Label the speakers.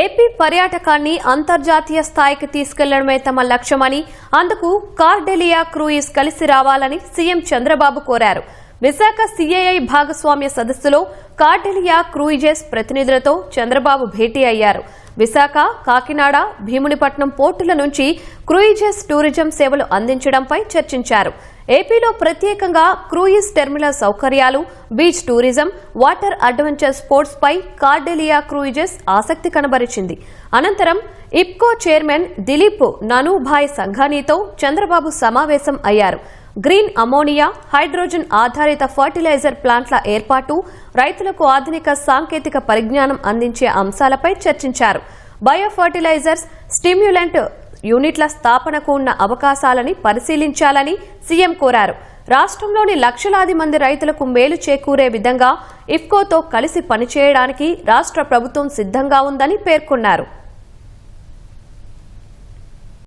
Speaker 1: AP పర్యాటకాన్ని అంతర్జాతీయ స్థాయికి తీసుకెళ్ళడమే తమ లక్ష్యమని అందుకు కార్డెలియా క్రూయిజ్ కలిసి రావాలని సీఎం చంద్రబాబు కోరారు. విశాఖ సీఐఐ భాగస్వామ్య సదస్సులో కార్డెలియా క్రూయిజెస్ ప్రతినిధులతో చంద్రబాబు భేటీ అయ్యారు. విశాఖ కాకినాడ భీమునిపట్నం పోర్టుల నుంచి క్రూయిజెస్ టూరిజం సేవలు అందించడంపై చర్చించారు. ఏపీలో ప్రత్యేకంగా క్రూయిజ్ టెర్మినల్ సౌకర్యాలు beach tourism water adventure sports పై కార్డెలియా క్రూయిజెస్ ఆసక్తి కనబరిచింది. అనంతరం ఇప్కో చైర్మన్ దిలీప్ ననూభాయ్ సంఘానీతో చంద్రబాబు సమావేశం అయ్యారు. గ్రీన్ అమోనియా హైడ్రోజన్ ఆధారిత ఫర్టిలైజర్ ప్లాంట్ల ఏర్పాటు రైతులకు ఆధునిక సాంకేతిక పరిజ్ఞానం అందించే అంశాలపై చర్చించారు. బయో ఫర్టిలైజర్స్ స్టిమ్యులెంట్ యూనిట్ల స్థాపనకు ఉన్న అవకాశాలని పరిశీలించాలని సీఎం కోరారు. రాష్ట్రంలోని లక్షలాది మంది రైతులకు మేలు చేకూరే విధంగా ఇఫ్కోతో కలిసి పనిచేయడానికి రాష్ట్ర ప్రభుత్వం సిద్ధంగా ఉందని పేర్కొన్నారు.